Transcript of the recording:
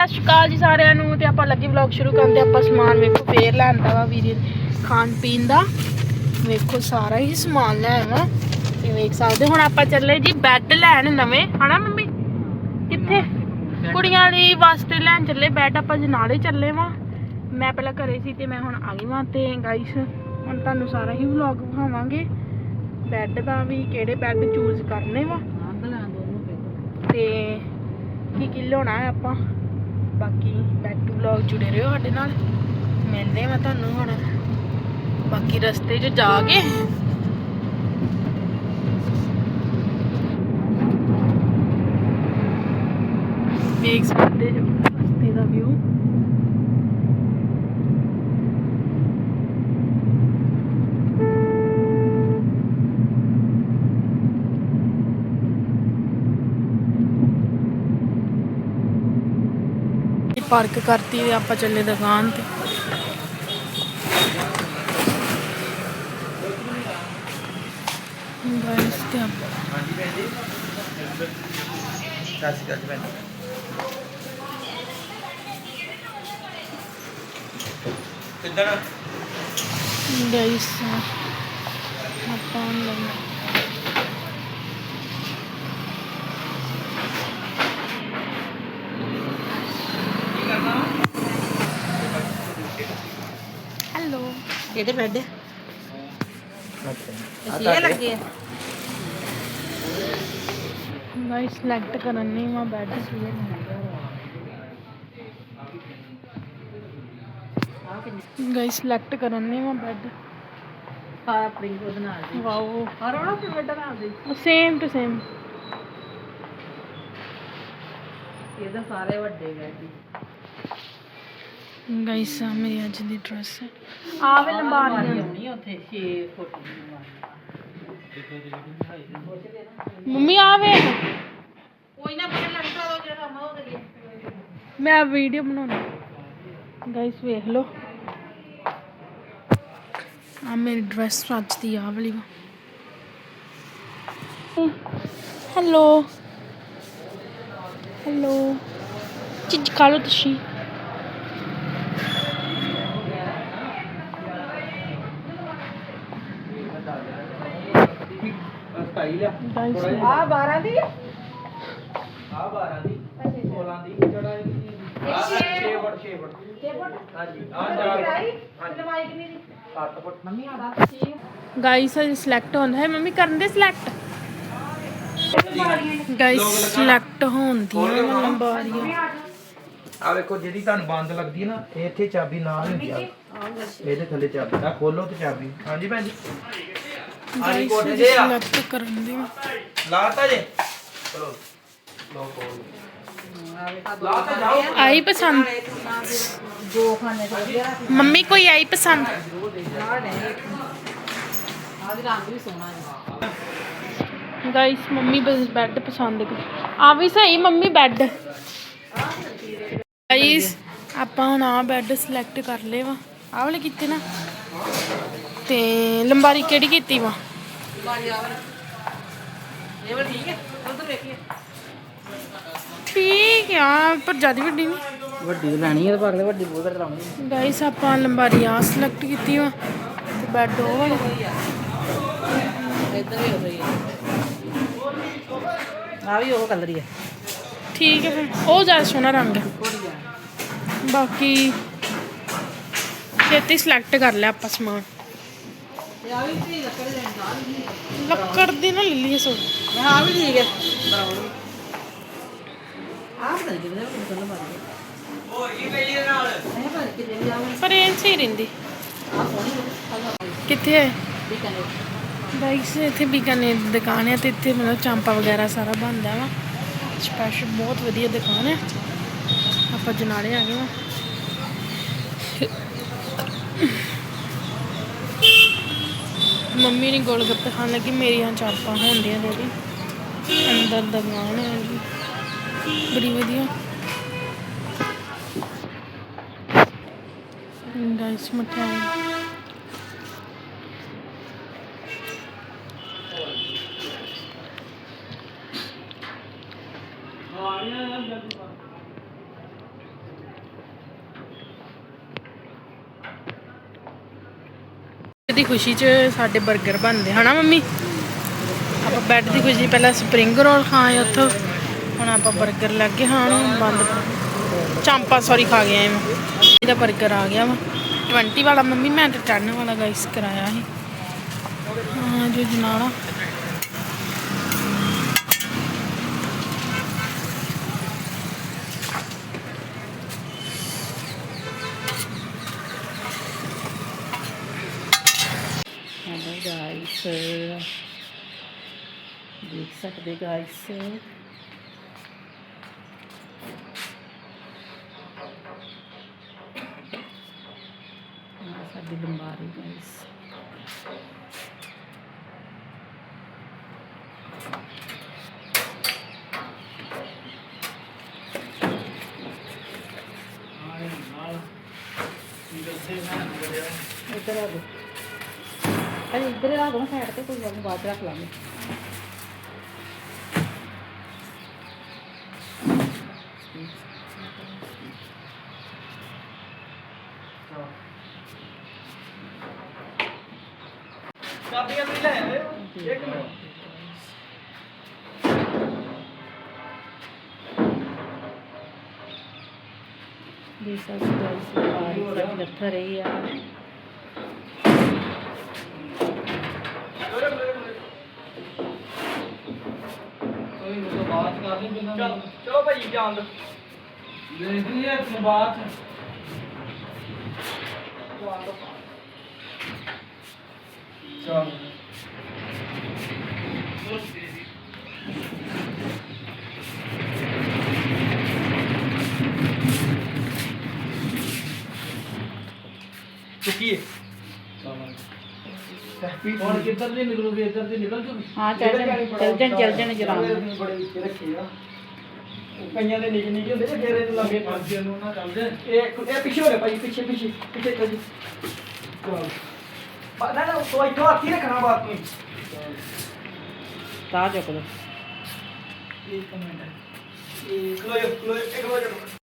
ਸਤਿ ਸ਼੍ਰੀ ਅਕਾਲ ਜੀ ਸਾਰਿਆਂ ਨੂੰ ਤੇ ਆਪਾਂ ਲੱਗੀ ਵਲੌਗ ਸ਼ੁਰੂ ਕਰਨ ਤੇ ਆਪਾਂ ਸਮਾਨ ਵੇਖੋ ਫੇਰ ਲੈਂਦਾ ਵਾ ਵੀਰੇ ਖਾਣ ਪੀਣ ਦਾ। ਵੇਖੋ ਸਾਰਾ ਹੀ ਸਮਾਨ ਲੈ ਆਇਆ ਤੇ ਵੇਖ ਸਕਦੇ ਹੁਣ ਆਪਾਂ ਚੱਲੇ ਜੀ ਬੈੱਡ ਲੈਣ ਨਵੇਂ ਹਨਾ ਮੰਮੀ? ਕਿੱਥੇ? ਕੁੜੀਆਂ ਲਈ ਵਾਸਤੇ ਲੈਣ ਚੱਲੇ ਬੈੱਡ ਆਪਾਂ ਜਨਾਲੇ ਚੱਲੇ ਵਾਂ। ਮੈਂ ਪਹਿਲਾਂ ਘਰੇ ਸੀ ਤੇ ਮੈਂ ਹੁਣ ਆ ਗਈ ਵਾਂ ਤੇ ਗਾਈਸ ਹੁਣ ਤੁਹਾਨੂੰ ਸਾਰਾ ਹੀ ਵਲੌਗ ਵਿਖਾਵਾਂਗੇ। ਬੈੱਡ ਦਾ ਵੀ ਕਿਹੜੇ ਬੈੱਡ ਚੂਜ਼ ਕਰਨੇ ਵਾ। ਤੇ ਕੀ ਕੀ ਲਿਆਉਣਾ ਹੈ ਆਪਾਂ? ਬਾਕੀ ਬੈਕ ਟੂ ਵਲੌਗ ਜੁੜੇ ਰਹੋ ਸਾਡੇ ਨਾਲ। ਮਿਲਦੇ ਹਾਂ ਤੁਹਾਨੂੰ ਹੁਣ। ਬਾਕੀ ਰਸਤੇ 'ਚ ਜਾ ਕੇ। ਵੇਖ ਸਕਦੇ ਰਸਤੇ ਦਾ ਵਿਊ ਪਾਰਕ ਕਰਤੀ ਤੇ ਆਪਾਂ ਚੱਲੇ ਦੁਕਾਨ ਤੇ ਗਾਇਸ ਤੇ ਆਪਾਂ ਸਤਿ ਸ਼੍ਰੀ ਅਕਾਲ ਜੀ ਭੈਣ ਕਿੱਦਣ ਗਾਇਸ ਆਪਾਂ ਲੈਣਾ ਹੈਲੋ ਕਿਹੜੇ ਬੈੱਡ ਅੱਛਾ ਇਹ ਲੱਗੇ ਆ? ਗਾਇਸ ਸਿਲੈਕਟ ਕਰਨ ਨਹੀਂ ਮੈਂ ਬੈੱਡ ਸੀ ਗਾਇਸ ਸਿਲੈਕਟ ਕਰਨ ਨਹੀਂ ਮੈਂ ਬੈੱਡ ਆ ਪ੍ਰਿੰਟ ਉਹਦੇ ਨਾਲ ਦੀ ਵਾਓ। ਔਰ ਉਹਨਾਂ ਤੇ ਬੈੱਡ ਨਾਲ ਦੀ ਸੇਮ ਟੂ ਸੇਮ ਇਹਦਾ ਸਾਰੇ ਵੱਡੇ ਬੈੱਡ ਗਾਇਸ ਆ ਮੇਰੀ ਅੱਜ ਦੀ ਡਰੈਸ ਹੈ। ਆਵੇ ਲੰਬਾਰੀਆਂ ਆਉਣੀ ਉੱਥੇ 6 ਫੁੱਟ ਦੀ ਮੰਮੀ ਆਵੇ ਕੋਈ ਨਾ ਪਹਿਲਾਂ ਲੰਕਾ ਦੋ ਜਿਹੜਾ ਹੋ ਗਈ ਮੈਂ ਵੀਡੀਓ ਬਣਾਉਣੀ ਗਾਇਸ ਵੇਖ ਲਓ। ਆ ਮੇਰੀ ਡਰੈਸ ਅੱਜ ਦੀ ਆ ਵਾਲੀ ਵਾ। ਹੈਲੋ। ਹੈਲੋ। ਚੀਜ਼ ਲਓ ਤੁਸੀਂ ਸਟਾਈ ਲਿਆ ਗਾਇਸ ਆ 12 ਦੀ ਆ? 12 ਦੀ 16 ਦੀ ਜਿਹੜਾ ਇਹ? 6 ਫੁੱਟ 6 ਫੁੱਟ। 6 ਫੁੱਟ? ਹਾਂਜੀ ਆ ਚਾਰ ਲੰਬਾਈ? ਕਿੰਨੀ ਦੀ? 7 ਫੁੱਟ। ਮੰਮੀ ਆ ਦੱਸ। ਸੀ ਗਾਇਸ ਅਜ ਸਿਲੈਕਟ ਹੁੰਦਾ ਹੈ। ਮੰਮੀ ਕਰਨ ਦੇ ਸਿਲੈਕਟ ਗਾਇਸ ਸਿਲੈਕਟ ਹੁੰਦੀਆਂ ਵਾ ਲੰਬਾਰੀਆਂ। ਆ ਵੇਖੋ ਜਿਹੜੀ ਤੁਹਾਨੂੰ ਬੰਦ ਲੱਗਦੀ ਹੈ ਨਾ ਇਹ ਇੱਥੇ ਚਾਬੀ ਨਾਲ ਹੁੰਦੀ ਆ ਇਹਦੇ ਥੱਲੇ ਚਾਬੀ। ਆ ਖੋਲੋ ਤੇ ਚਾਬੀ। ਹਾਂਜੀ ਭੈਣ ਜੀ। ਹਾਂਜੀ ਗਾਇਸ ਕੋਟੇ ਜੇ ਆ। ਸਿਲੈਕਟ ਕਰਨ ਦੀ। ਲਾਤਾ ਜੇ। ਚਲੋ ਲੋ ਕੋਲ ਲਾਤਾ ਜਾਓ। ਆਈ ਪਸੰਦ? ਤੇ ਮੰਮੀ ਕੋਈ ਆਈ ਪਸੰਦ? ਆ ਨਹੀਂ ਆ ਦੀ ਰੰਗ ਵੀ ਸੋਹਣਾ ਹੈ ਗਾਇਸ ਮੰਮੀ ਬਸ ਬੈੱਡ ਪਸੰਦ ਕਰ ਆ ਵੀ ਸਹੀ ਮੰਮੀ ਬੈੱਡ ਗਾਇਸ ਆਪਾਂ ਹੁਣ ਆ ਬੈੱਡ ਸਿਲੈਕਟ ਕਰ ਲਏ ਵਾ। ਆਹ ਵਾਲੇ ਕੀਤੇ ਨਾ? ਤੇ ਲੰਬਾਰੀ ਕਿਹੜੀ ਕੀਤੀ ਵਾ? ਠੀਕ ਆ ਪਰ ਜ਼ਿਆਦਾ ਵੱਡੀ ਨਹੀਂ ਵੱਡੀ ਲੈਣੀ ਹੈ ਪਰ ਵੱਡੀ ਬਹੁਤ ਕਰਾਉਣੀ ਗਾਇਸ ਆਪਾਂ ਲੰਬਾਰੀ ਆ ਸਿਲੈਕਟ ਕੀਤੀ ਵਾ ਤੇ ਬੈੱਡ ਉਹ ਵਾਲਾ। ਇੱਧਰ ਵੀ ਹੋ ਰਹੀ ਹੈ ਆ। ਵੀ ਉਹ ਕਲਰ ਹੀ ਹੈ ਠੀਕ ਹੈ ਫਿਰ ਉਹ ਜ਼ਿਆਦਾ ਸੋਹਣਾ ਰੰਗ ਹੈ ਬਾਕੀ ਛੇਤੀ ਸਿਲੈਕਟ ਕਰ ਲਿਆ ਆਪਾਂ ਸਮਾਨ। ਤੇ ਲੱਕੜ ਦੇ ਨਾ ਲੈ ਲਈਏ ਸੋ ਮੈਂ ਆ ਵੀ ਠੀਕ ਹੈ। ਬਰਾਬਰ ਆ ਪਤਾ ਨਹੀਂ ਕਿਹਦੇ ਨਾਲ ਕਲਰ ਮਾਰਦੇ ਹੋਰ ਕੀ ਪਈ ਇਹਦੇ ਨਾਲ ਨਹੀਂ ਪਰ ਇਹ ਸਹੀ ਰਹਿੰਦੀ। ਆ ਸੋਹਣੀ ਹੈ ਕਿੱਥੇ ਹੈ? ਬਾਈਕਸ ਇੱਥੇ ਬੀਕਾਨੇਰ ਦੀ ਦੁਕਾਨ ਹੈ ਤੇ ਇੱਥੇ ਮਤਲਬ ਚਾਂਪਾ ਵਗੈਰਾ ਸਾਰਾ ਬਣਦਾ ਵਾ। ਸਪੈਸ਼ਲ ਬਹੁਤ ਵਧੀਆ ਦੁਕਾਨ ਹੈ। ਆਪਾਂ ਜਨਾਲੇ ਆ ਗਏ ਵਾ ਮੰਮੀ ਨੇ ਗੋਲ ਗੱਪੇ ਖਾਣ ਲੱਗੀ, ਮੇਰੀਆਂ ਚਾਂਪਾਂ ਹੁੰਦੀਆਂ ਜਿਹੜੀ ਅੰਦਰ ਦੁਕਾਨ ਹੈ ਜੀ। ਬੜੀ ਵਧੀਆ। ਗਾਇਸ ਮਠਿਆਈ ਦੀ ਖੁਸ਼ੀ 'ਚ ਸਾਡੇ 버ਗਰ ਬਣਦੇ, ਹਨਾ ਮੰਮੀ? ਆਪਾਂ ਬੈੱਡ ਦੀ ਖੁਸ਼ੀ ਪਹਿਲਾਂ ਸਪਰਿੰਗ ਰੋਲ ਖਾਏ ਉੱਥੋਂ, ਹੁਣ ਆਪਾਂ 버ਗਰ ਲੱਗ ਗਏ ਹਾਂ ਬੰਦ ਚਾਂਪਾ ਸੌਰੀ ਖਾ ਗਏ ਮੈਂ। ਇਹਦਾ 버ਗਰ ਆ ਗਿਆ ਵਾ। 20 ਵਾਲਾ ਮੰਮੀ, ਮੈਂ ਤਾਂ 10 ਵਾਲਾ ਗਾਈਸ ਕਰਾਇਆ ਸੀ। ਹਾਂ, ਜੋ ਜਨਾਲਾ ਦੇਖ ਸਕਦੇ ਗਾਇਸ ਸਾਡੀ ਲੰਬਾਰੀ ਗਾਇਸ ਇੱਧਰ ਆ ਗੋ ਅਰੇ ਇੱਧਰ ਆ ਗੋ ਸਾਈਡ ਤੇ ਕੋਈ ਗੱਲ ਨੀ, ਬਾਅਦ ਚਾਬੀਆਂ ਵੀ ਲੈ ਆਏ ਇੱਕ ਮਿੰਟ। ਦੇਖ ਸਕਦੇ ਗਾਇਸ ਲੰਬਾਰੀ ਸਾਡੀ ਲੱਥ ਰਹੀ ਆ ਕੋਈ ਉਹ ਬਾਤ ਕਰ ਲਈ ਬਿਨਾਂ ਚਲੋ ਚਲੋ ਭਾਈ ਜਾਣ ਦੋ ਦੇਖਦੀ ਹੈ ਇਸ ਬਾਤ ਚਲ ਚੁੱਕੀਏ ਹੁਣ ਕਿੱਧਰ ਦੀ ਨਿਕਲੂਗੀ ਇੱਧਰ ਦੀ ਨਿਕਲ ਜੂਗੀ ਹਾਂ ਚੱਲ ਜਾਣ ਚੱਲ ਜਾਣ ਚੱਲ ਜਾਣ ਜਰਾ ਬੜੇ ਇੱਥੇ ਰੱਖੇ ਆ ਉਹ ਕਈਆਂ ਦੇ ਨਿੱਕੇ ਨਿੱਕੇ ਹੁੰਦੇ ਨੇ ਫੇਰ ਇਹ ਲੰਬੇ ਪੰਜੇ ਨੂੰ ਨਾ ਚੱਲਦੇ ਇਹ ਇਹ ਪਿੱਛੇ ਹੋ ਭਾਈ ਪਿੱਛੇ ਪਿੱਛੇ ਪਿੱਛੇ ਚੱਲ ਜੀ। ਨਾ ਨਾ ਉਹ ਇੱਥੋਂ ਹੱਥ ਹੀ ਰੱਖਣਾ ਬਾਤ ਨੂੰ। ਤਾਂ ਚੁੱਕ ਲਓ। ਇਹ ਖਲੋ ਜਾ ਖਲੋ ਜਾ, ਇੱਕ ਜਾ